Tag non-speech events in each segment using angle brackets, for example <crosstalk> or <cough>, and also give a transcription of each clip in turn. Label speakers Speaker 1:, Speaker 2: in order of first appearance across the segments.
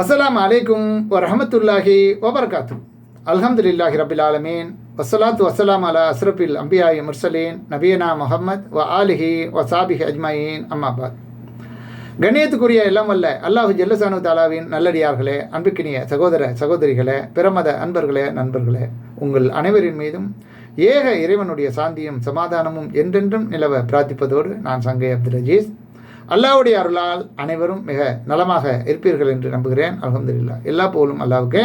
Speaker 1: அஸ்லாம் அலைக்கும் வரஹமத்துல்லாஹி வபரகாத்து. அல்ஹம்துலில்லாஹி ரபில் ஆலமீன். வசலாத்து வஸ்ஸலாம் அலா அஸ்ரபில் அம்பியாய் முர்சலீன். நபியனா முஹம்மத் வ ஆலிஹி வசாபிஹி அஜ்மாயின். அம்மாபாத் கண்ணியத்துக்குரிய எல்லாம் வல்ல அல்லாஹு ஜல்லசானு தாலாவின் நல்லடியார்களே அன்புக்கினிய சகோதர சகோதரிகளே பிரமத அன்பர்களே நண்பர்களே உங்கள் அனைவரின் மீதும் ஏக இறைவனுடைய சாந்தியும் சமாதானமும் என்றென்றும் நிலவ பிரார்த்திப்பதோடு நான் சங்கை அப்துல் அஜீஸ். அல்லாவுடைய அருளால் அனைவரும் மிக நலமாக இருப்பீர்கள் என்று நம்புகிறேன். அலமதுல்லா எல்லா போலும் அல்லாவுக்கு.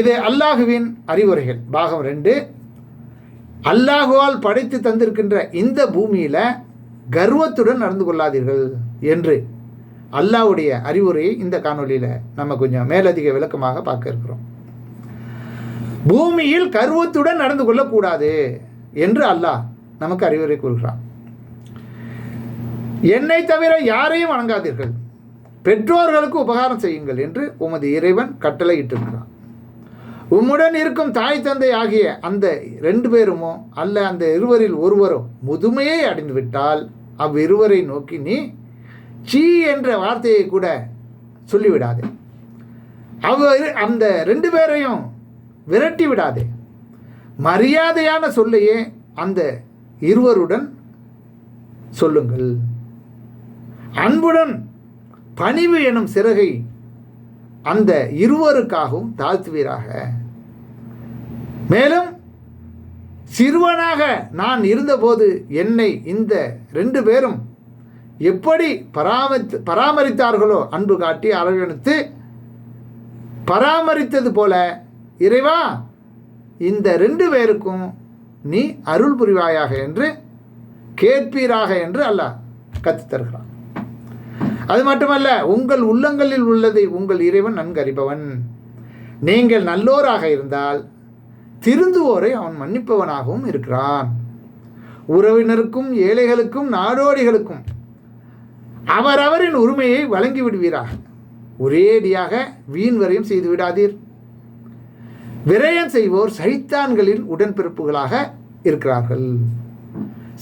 Speaker 1: இது அல்லாஹுவின் அறிவுரைகள். பாகம் ரெண்டு. அல்லாஹுவால் படைத்து தந்திருக்கின்ற இந்த பூமியில் கர்வத்துடன் நடந்து கொள்ளாதீர்கள் என்று அல்லாவுடைய அறிவுரையை இந்த காணொளியில் நம்ம கொஞ்சம் மேலதிக விளக்கமாக பார்க்க இருக்கிறோம். பூமியில் கர்வத்துடன் நடந்து கொள்ளக்கூடாது என்று அல்லாஹ் நமக்கு அறிவுரை கூறுகிறான். என்னை தவிர யாரையும் வணங்காதீர்கள். பெற்றோர்களுக்கு உபகாரம் செய்யுங்கள் என்று உமது இறைவன் கட்டளையிட்டிருக்கிறான். உம்முடன் இருக்கும் தாய் தந்தை ஆகிய அந்த ரெண்டு பேருமோ அல்ல அந்த இருவரில் ஒருவரோ முதுமையை அடைந்துவிட்டால் அவ்விருவரை நோக்கி நீ சீ என்ற வார்த்தையை கூட சொல்லிவிடாதே. அவர் அந்த ரெண்டு பேரையும் விரட்டி விடாதே. மரியாதையான சொல்லையே அந்த இருவருடன் சொல்லுங்கள். அன்புடன் பணிவு எனும் சிறகை அந்த இருவருக்காகவும் தாழ்த்துவீராக. மேலும் சிறுவனாக நான் இருந்தபோது என்னை இந்த ரெண்டு பேரும் எப்படி பராமரித்து பராமரித்தார்களோ அன்பு காட்டி அரவணைத்து பராமரித்தது போல இறைவா இந்த ரெண்டு பேருக்கும் நீ அருள் புரிவாயாக என்று கேட்பீராக என்று அல்லாஹ் கற்றுத் தருகிறான் அது மட்டுமல்ல உங்கள் உள்ளங்களில் உள்ளதை உங்கள் இறைவன் நன்கறிபவன். நீங்கள் நல்லோராக இருந்தால் திருந்துவோரை அவன் மன்னிப்பவனாகவும் இருக்கிறான். உறவினருக்கும் ஏழைகளுக்கும் நாடோடிகளுக்கும் அவரவரின் உரிமையை வழங்கி விடுவீராக ஒரேடியாக வீண் வரையும் செய்து விடாதீர். விரயம் செய்வோர் சைத்தான்களின் உடன்பிறப்புகளாக இருக்கிறார்கள்.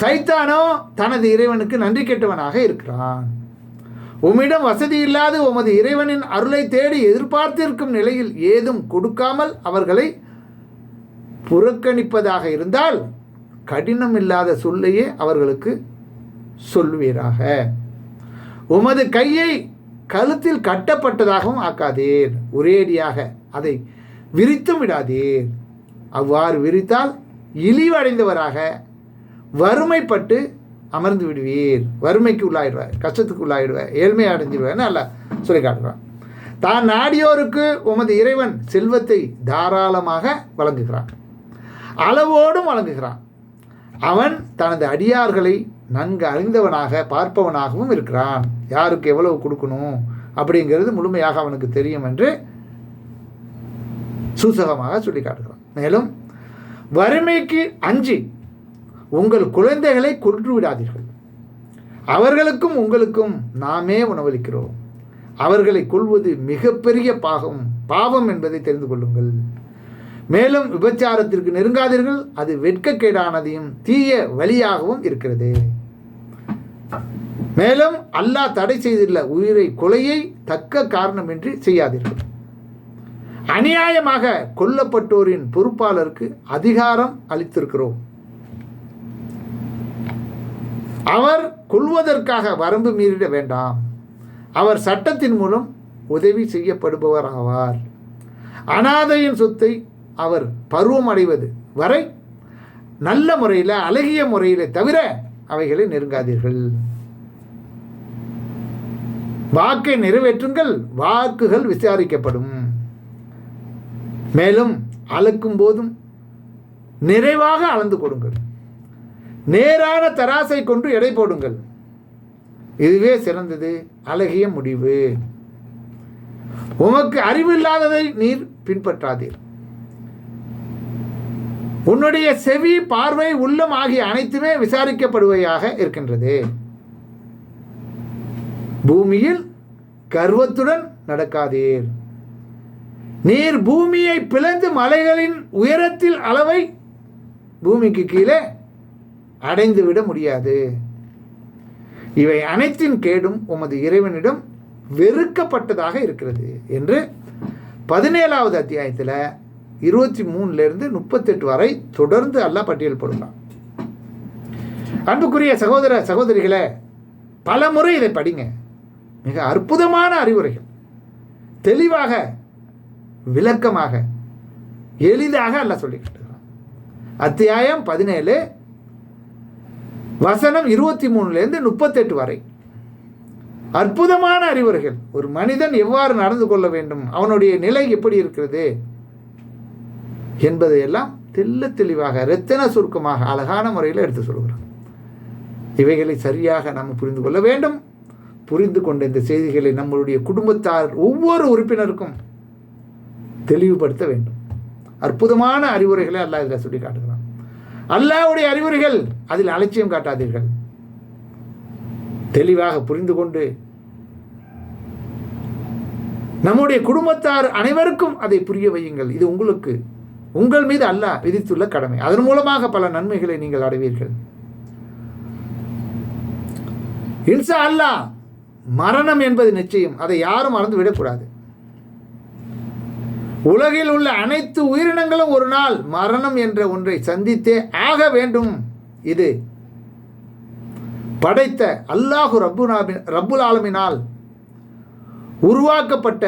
Speaker 1: சைத்தானோ தனது இறைவனுக்கு நன்றி கெட்டவனாக இருக்கிறான். உம்மிடம் வசதி இல்லாது உமது இறைவனின் அருளை தேடி எதிர்பார்த்திருக்கும் நிலையில் ஏதும் கொடுக்காமல் அவர்களை புறக்கணிப்பதாக இருந்தால் கடினம் இல்லாத சொல்லையே அவர்களுக்கு சொல்வீராக. உமது கையை கழுத்தில் கட்டப்பட்டதாகவும் ஆக்காதீர். ஒரேடியாக அதை விரித்தும் விடாதீர். அவ்வாறு விரித்தால் இழிவடைந்தவராக வறுமைப்பட்டு அமர்ந்து விடுவீர். வறுமைக்கு உள்ளாயிடுவார் கஷ்டத்துக்கு உள்ளாயிடுவார் ஏழ்மை அடைஞ்சிடுவேன்னு அல்ல சொல்லி காட்டுறான் தான் நாடியோருக்கு உமது இறைவன் செல்வத்தை தாராளமாக வழங்குகிறான். அளவோடும் வழங்குகிறான். அவன் தனது அடியார்களை நன்கு அறிந்தவனாக பார்ப்பவனாகவும் இருக்கிறான். யாருக்கு எவ்வளவு கொடுக்கணும்? அப்படிங்கிறது முழுமையாக அவனுக்கு தெரியும் என்று சூசகமாக சொல்லி காட்டுகிறான். மேலும் வறுமைக்கு அஞ்சு உங்கள் குழந்தைகளை கொன்று விடாதீர்கள். அவர்களுக்கும் உங்களுக்கும் நாமே உணவளிக்கிறோம். அவர்களை கொள்வது மிகப்பெரிய பாகம் பாவம் என்பதை தெரிந்து கொள்ளுங்கள். மேலும் விபச்சாரத்திற்கு நெருங்காதீர்கள். அது வெட்கக்கேடானதையும் தீய வழியாகவும் இருக்கிறது. மேலும் அல்லாஹ் தடை செய்துள்ள உயிரை கொலையை தக்க காரணமின்றி செய்யாதீர்கள். அநியாயமாக கொல்லப்பட்டோரின் பொறுப்பாளருக்கு அதிகாரம் அளித்திருக்கிறோம். அவர் கொள்வதற்காக வரம்பு மீறிட வேண்டாம். அவர் சட்டத்தின் மூலம் உதவி செய்யப்படுபவர் ஆவார் அனாதையின் சொத்தை அவர் பருவம் அடைவது வரை நல்ல முறையில் அழகிய முறையில் தவிர அவைகளை நெருங்காதீர்கள். வாக்கை நிறைவேற்றுங்கள் வாக்குகள் விசாரிக்கப்படும். மேலும் அளக்கும் போதும் நிறைவாக அளந்து கொடுங்கள். நேரான தராசை கொண்டு எடை போடுங்கள். இதுவே சிறந்தது. அழகிய முடிவு. உமக்கு அறிவில்லாததை நீர் பின்பற்றாதீர். உன்னுடைய செவி பார்வை உள்ளம் ஆகிய அனைத்துமே விசாரிக்கப்படுவையாக இருக்கின்றது. பூமியில் கர்வத்துடன் நடக்காதீர். நீர் பூமியை பிளந்து மலைகளின் உயரத்தில் அளவை பூமிக்கு கீழே அடைந்து விட முடியாது. இவை அனைத்தின் கேடும் உமது இறைவனிடம் வெறுக்கப்பட்டதாக இருக்கிறது என்று பதினேழாவது அத்தியாயத்தில் இருபத்தி மூணுலேருந்து முப்பத்தெட்டு வரை தொடர்ந்து அல்லாஹ் பட்டியல் போடலாம் அன்புக்குரிய சகோதர சகோதரிகளை பல முறை இதை படிங்க. மிக அற்புதமான அறிவுரைகள். தெளிவாக விளக்கமாக எளிதாக அல்லாஹ் சொல்லிக்கிட்டு அத்தியாயம் பதினேழு வசனம் இருபத்தி மூணுலேருந்து முப்பத்தெட்டு வரை. அற்புதமான அறிவுரைகள். ஒரு மனிதன் எவ்வாறு நடந்து கொள்ள வேண்டும்? அவனுடைய நிலை எப்படி இருக்கிறது? என்பதையெல்லாம் தெல்ல தெளிவாக ரத்தின சுருக்கமாக அழகான முறையில் எடுத்து சொல்கிறான். இவைகளை சரியாக நாம் புரிந்து கொள்ள வேண்டும். புரிந்து கொண்ட இந்த செய்திகளை நம்மளுடைய குடும்பத்தார் ஒவ்வொரு உறுப்பினருக்கும் தெளிவுபடுத்த வேண்டும். அற்புதமான அறிவுரைகளை அல்லாஹ் இதில் சொல்லி காட்டுகிறான். அல்லாஹ்வுடைய அறிவுரைகள் அதில் அலட்சியம் காட்டாதீர்கள். தெளிவாக புரிந்து கொண்டு நம்முடைய குடும்பத்தார் அனைவருக்கும் அதை புரிய வையுங்கள். இது உங்களுக்கு உங்கள் மீது அல்லாஹ் விதித்துள்ள கடமை. அதன் மூலமாக பல நன்மைகளை நீங்கள் அடைவீர்கள். இன்சா அல்லாஹ் மரணம் என்பது நிச்சயம். அதை யாரும் மறந்து விடக்கூடாது உலகில் உள்ள அனைத்து உயிரினங்களும் ஒரு நாள் மரணம் என்ற ஒன்றை சந்தித்தே ஆக வேண்டும். இது படைத்த அல்லாஹு ரப்புனாபி ரப்புல் ஆலமினால் உருவாக்கப்பட்ட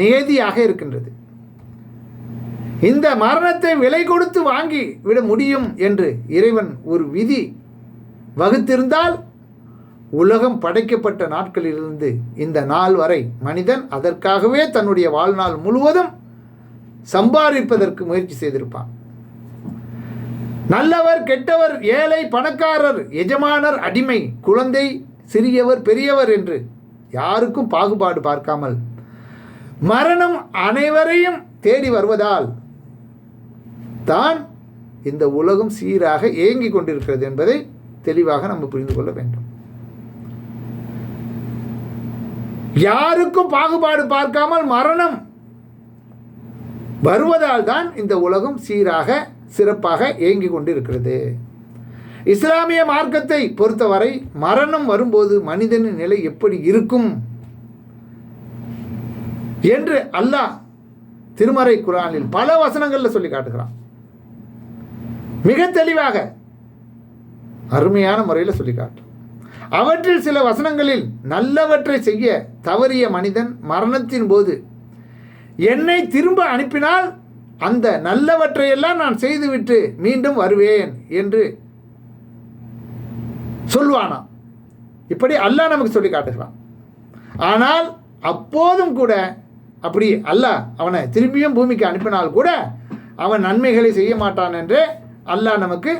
Speaker 1: நேதியாக இருக்கின்றது. இந்த மரணத்தை விலை கொடுத்து வாங்கி விட முடியும் என்று இறைவன் ஒரு விதி வகுத்திருந்தால் உலகம் படைக்கப்பட்ட நாட்களிலிருந்து இந்த நாள் வரை மனிதன் அதற்காகவே தன்னுடைய வாழ்நாள் முழுவதும் சம்பாதிப்பதற்கு முயற்சி செய்திருப்பான். நல்லவர் கெட்டவர் ஏழை பணக்காரர் எஜமானர் அடிமை குழந்தை சிறியவர் பெரியவர் என்று யாருக்கும் பாகுபாடு பார்க்காமல் மரணம் அனைவரையும் தேடி வருவதால் தான் இந்த உலகம் சீராக ஏங்கிக் கொண்டிருக்கிறது என்பதை தெளிவாக நம்ம புரிந்து கொள்ள வேண்டும். யாருக்கும் பாகுபாடு பார்க்காமல் மரணம் வருவதால் தான் இந்த உலகம் சீராக சிறப்பாக இயங்கி கொண்டிருக்கிறது. இஸ்லாமிய மார்க்கத்தை பொறுத்தவரை மரணம் வரும்போது மனிதனின் நிலை எப்படி இருக்கும் என்று அல்லாஹ் திருமறை குரானில் பல வசனங்களில் சொல்லி காட்டுகிறான். மிக தெளிவாக அருமையான முறையில் சொல்லி காட்டும். அவற்றில் சில வசனங்களில் நல்லவற்றை செய்ய தவறிய மனிதன் மரணத்தின் போது என்னை திரும்ப அனுப்பினால் அந்த நல்லவற்றையெல்லாம் நான் செய்துவிட்டு மீண்டும் வருவேன் என்று சொல்வானா? இப்படி அல்லாஹ் நமக்கு சொல்லி காட்டுகிறான். ஆனால் அப்போதும் கூட அப்படி அல்லாஹ் அவனை திரும்பியும் பூமிக்கு அனுப்பினால் கூட அவன் நன்மைகளை செய்ய மாட்டான் என்று அல்லாஹ் நமக்கு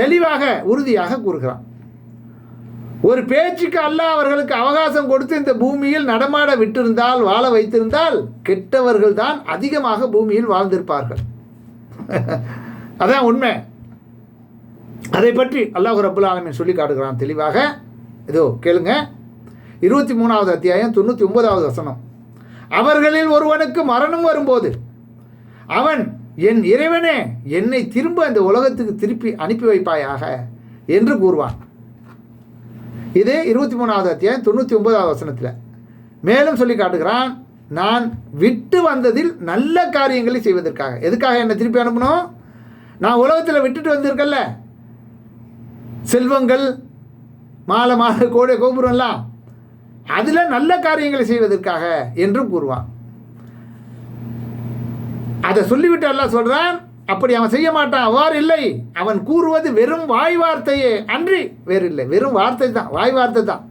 Speaker 1: தெளிவாக உறுதியாக கூறுகிறான். ஒரு பேச்சுக்கு அல்லாஹ் அவர்களுக்கு அவகாசம் கொடுத்து இந்த பூமியில் நடமாட விட்டிருந்தால் வாழ வைத்திருந்தால் கெட்டவர்கள் தான் அதிகமாக பூமியில் வாழ்ந்திருப்பார்கள். <laughs> அதான் உண்மை. அதை பற்றி அல்லாஹ் ரபுல் ஆலமின் சொல்லி காட்டுகிறான் தெளிவாக. இதோ கேளுங்க. இருபத்தி மூணாவது அத்தியாயம் தொண்ணூற்றி ஒன்பதாவது வசனம். அவர்களில் ஒருவனுக்கு மரணம் வரும்போது அவன் என் இறைவனே என்னை திரும்ப இந்த உலகத்துக்கு திருப்பி அனுப்பி வைப்பாயாக? என்று கூறுவான். இது இருபத்தி மூணாவது அத்தியாயம் தொண்ணூற்றி ஒன்பதாவது வசனத்தில். மேலும் சொல்லி காட்டுகிறான் நான் விட்டு வந்ததில் நல்ல காரியங்களை செய்வதற்காக. எதுக்காக என்னை திருப்பி அனுப்பணும்? நான் உலகத்தில் விட்டுட்டு வந்திருக்கல்ல செல்வங்கள் மாலை மாலை கோடை கோபுரம்லாம் அதில் நல்ல காரியங்களை செய்வதற்காக என்றும் கூறுவான். அதை சொல்லிவிட்டு எல்லாம் சொல்கிறான் அப்படி அவன் செய்ய மாட்டான். அவ்வாறு இல்லை. அவன் கூறுவது வெறும் வாய் வார்த்தையே. அன்றி வேறு இல்லை. வெறும் வார்த்தை தான். வாய் வார்த்தை தான்.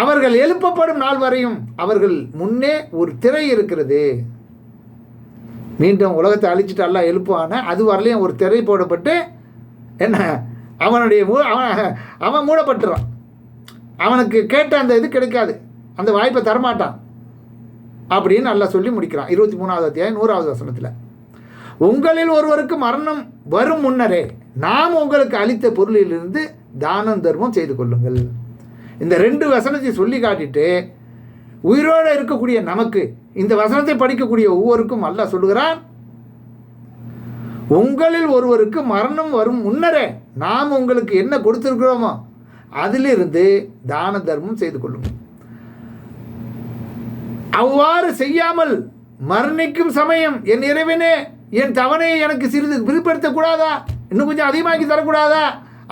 Speaker 1: அவர்கள் எழுப்பப்படும் நாள் வரையும் அவர்கள் முன்னே ஒரு திரை இருக்கிறது. மீண்டும் உலகத்தை அழிச்சிட்டு எல்லாம் எழுப்புவான. அது வரலையும் ஒரு திரை போடப்பட்டு என்ன? அவனுடைய மூ அவன் அவன் மூடப்பட்டுறான். அவனுக்கு கேட்ட அந்த இது கிடைக்காது. அந்த வாய்ப்பை தரமாட்டான். அப்படின்னு நல்லா சொல்லி முடிக்கிறான். இருபத்தி மூணாவது அத்தியாயம் நூறாவது வசனத்தில். உங்களில் ஒருவருக்கு மரணம் வரும் முன்னரே நாம் உங்களுக்கு அளித்த பொருளிலிருந்து தானம் தர்மம் செய்து கொள்ளுங்கள். இந்த ரெண்டு வசனத்தை சொல்லி காட்டிட்டு உயிரோடு இருக்கக்கூடிய நமக்கு இந்த வசனத்தை படிக்கக்கூடிய ஒவ்வொருக்கும் அல்ல சொல்லுகிறான் உங்களில் ஒருவருக்கு மரணம் வரும் முன்னரே நாம் உங்களுக்கு என்ன கொடுத்துருக்கிறோமோ அதிலிருந்து தான தர்மம் செய்து கொள்ளுங்கள். அவ்வாறு செய்யாமல் மரணிக்கும் சமயம் என் இறைவனே என் தவணையை எனக்கு சிறிது விரிப்படுத்தக்கூடாதா இன்னும் கொஞ்சம் அதிகமாக்கி தரக்கூடாதா?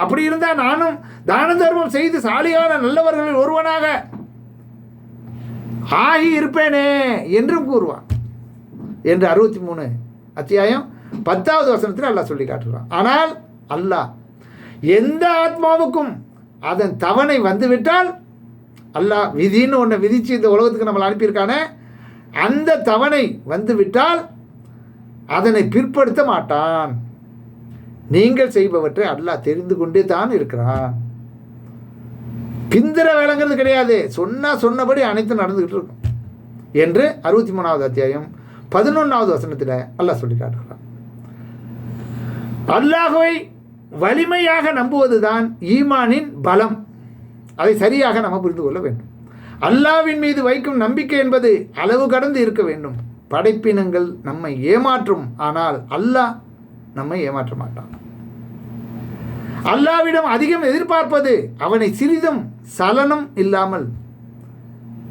Speaker 1: அப்படி இருந்தால் நானும் தான தர்மம் செய்து சாலியான நல்லவர்களில் ஒருவனாக ஆகி இருப்பேனே என்றும் கூறுவான். என்று அறுபத்தி மூணு அத்தியாயம் பத்தாவது வசனத்தில் அல்லாஹ் சொல்லி காட்டுகிறான். ஆனால் அல்லாஹ் எந்த ஆத்மாவுக்கும் அதன் தவணை வந்துவிட்டால் அல்லாஹ் விதின்னு ஒன்று விதித்து இந்த உலகத்துக்கு நம்மளை அனுப்பியிருக்கானே அந்த தவணை வந்துவிட்டால் அதனை பிற்படுத்த மாட்டான். நீங்கள் செய்பவற்றை அல்லாஹ் தெரிந்து கொண்டே தான் இருக்கிறான். பிந்திர வேலைங்கிறது கிடையாது. சொன்னால் சொன்னபடி அனைத்தும் நடந்துக்கிட்டு இருக்கும். என்று அறுபத்தி மூணாவது அத்தியாயம் பதினொன்றாவது வசனத்தில் அல்லாஹ் சொல்லி காட்டுகிறான். அல்லாஹுவை வலிமையாக நம்புவது தான் ஈமானின் பலம். அதை சரியாக நம்ம புரிந்து கொள்ள வேண்டும். அல்லாவின் மீது வைக்கும் நம்பிக்கை என்பது அளவு கடந்து இருக்க வேண்டும். படைப்பினங்கள் நம்மை ஏமாற்றும் ஆனால் அல்லாஹ் நம்மை ஏமாற்ற மாட்டான். அல்லாவிடம் அதிகம் எதிர்பார்ப்பது அவனை சிறிதும் சலனம் இல்லாமல்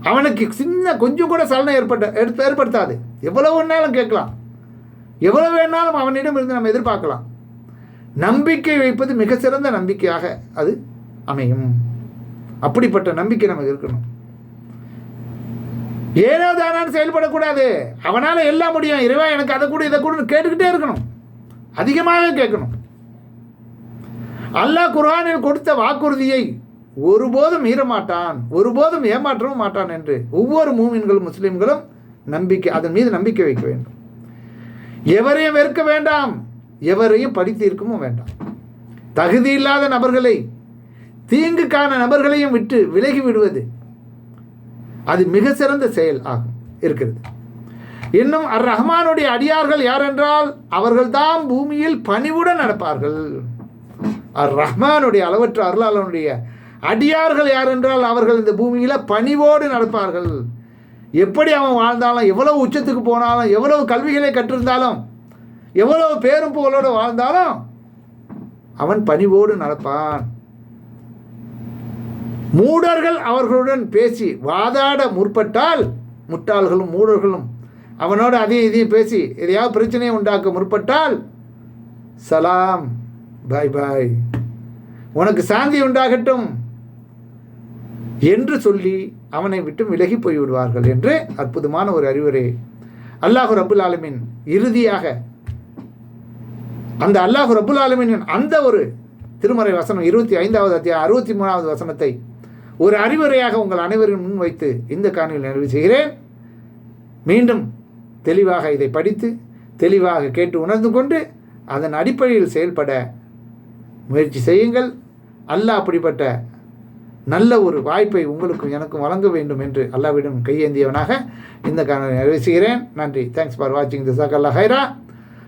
Speaker 1: அவனுக்கு சின்ன கொஞ்சம் கூட சலனம் ஏற்பட்ட ஏற்படுத்தாது. எவ்வளவு வேணாலும் கேட்கலாம். எவ்வளவு வேணாலும் அவனிடம் இருந்து நம்ம எதிர்பார்க்கலாம். நம்பிக்கை வைப்பது மிக சிறந்த நம்பிக்கையாக அது அமையும். அப்படிப்பட்ட நம்பிக்கை நமக்கு இருக்கணும். ஏனோ தானான்னு செயல்படக்கூடாது. அவனால் எல்லாம் முடியும். இறைவா எனக்கு அதை கூட இதை கூட கேட்டுக்கிட்டே இருக்கணும். அதிகமாக கேட்கணும். அல்லாஹ் குர்ஆனில் கொடுத்த வாக்குறுதியை ஒருபோதும் மீறமாட்டான். ஒருபோதும் ஏமாற்றவும் மாட்டான் என்று ஒவ்வொரு மூமின்களும் முஸ்லீம்களும் நம்பிக்கை அதன் மீது நம்பிக்கை வைக்க வேண்டும். எவரையும் வெறுக்க வேண்டாம். எவரையும் படித்தீர்க்கவும் வேண்டாம். தகுதி இல்லாத நபர்களை தீங்குக்கான நபர்களையும் விட்டு விலகி விடுவது அது மிக சிறந்த செயல் ஆகும் இருக்கிறது. இன்னும் அர் ரஹ்மானுடைய அடியார்கள் யாரென்றால் அவர்கள்தான் பூமியில் பணிவுடன் நடப்பார்கள். அர் ரஹ்மானுடைய அளவற்ற அருளாளனுடைய அடியார்கள் யார் என்றால் அவர்கள் இந்த பூமியில் பணிவோடு நடப்பார்கள். எப்படி அவன் வாழ்ந்தாலும் எவ்வளவு உச்சத்துக்கு போனாலும் எவ்வளவு கல்விகளை கற்றிருந்தாலும் எவ்வளவு பேரும் புகழோடு வாழ்ந்தாலும் அவன் பணிவோடு நடப்பான். மூடர்கள் அவர்களுடன் பேசி வாதாட முற்பட்டால் முட்டாள்களும் மூடர்களும். அவனோடு அதையும் இதையும் பேசி எதையாவது பிரச்சனையை உண்டாக்க முற்பட்டால் சலாம் பாய் பாய். உனக்கு சாந்தி உண்டாகட்டும் என்று சொல்லி அவனை விட்டு விலகி போய்விடுவார்கள் என்று அற்புதமான ஒரு அறிவுரை. அல்லாஹு ரபுல் ஆலமின் இறுதியாக அந்த அல்லாஹு ரபுல் ஆலமின் அந்த ஒரு திருமறை வசனம் இருபத்தி ஐந்தாவது அத்தியாயம் அறுபத்தி மூணாவது வசனத்தை ஒரு அறிவுரையாக உங்கள் அனைவரின் முன் வைத்து இந்த காணொலியில் நிறைவு செய்கிறேன். மீண்டும் தெளிவாக இதை படித்து தெளிவாக கேட்டு உணர்ந்து கொண்டு அதன் அடிப்படையில் செயல்பட முயற்சி செய்யுங்கள். அல்லாஹ் அப்படிப்பட்ட நல்ல ஒரு வாய்ப்பை உங்களுக்கும் எனக்கும் வழங்க வேண்டும் என்று அல்லாவிடம் கையேந்தியவனாக இந்த காணொலி நிறைவு செய்கிறேன். நன்றி. தேங்க்ஸ் ஃபார் வாட்சிங் திசாக் அல்லா ஹைரா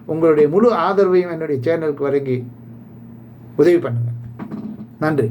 Speaker 1: உங்களுடைய முழு ஆதரவையும் என்னுடைய சேனலுக்கு வழங்கி உதவி பண்ணுங்கள். நன்றி.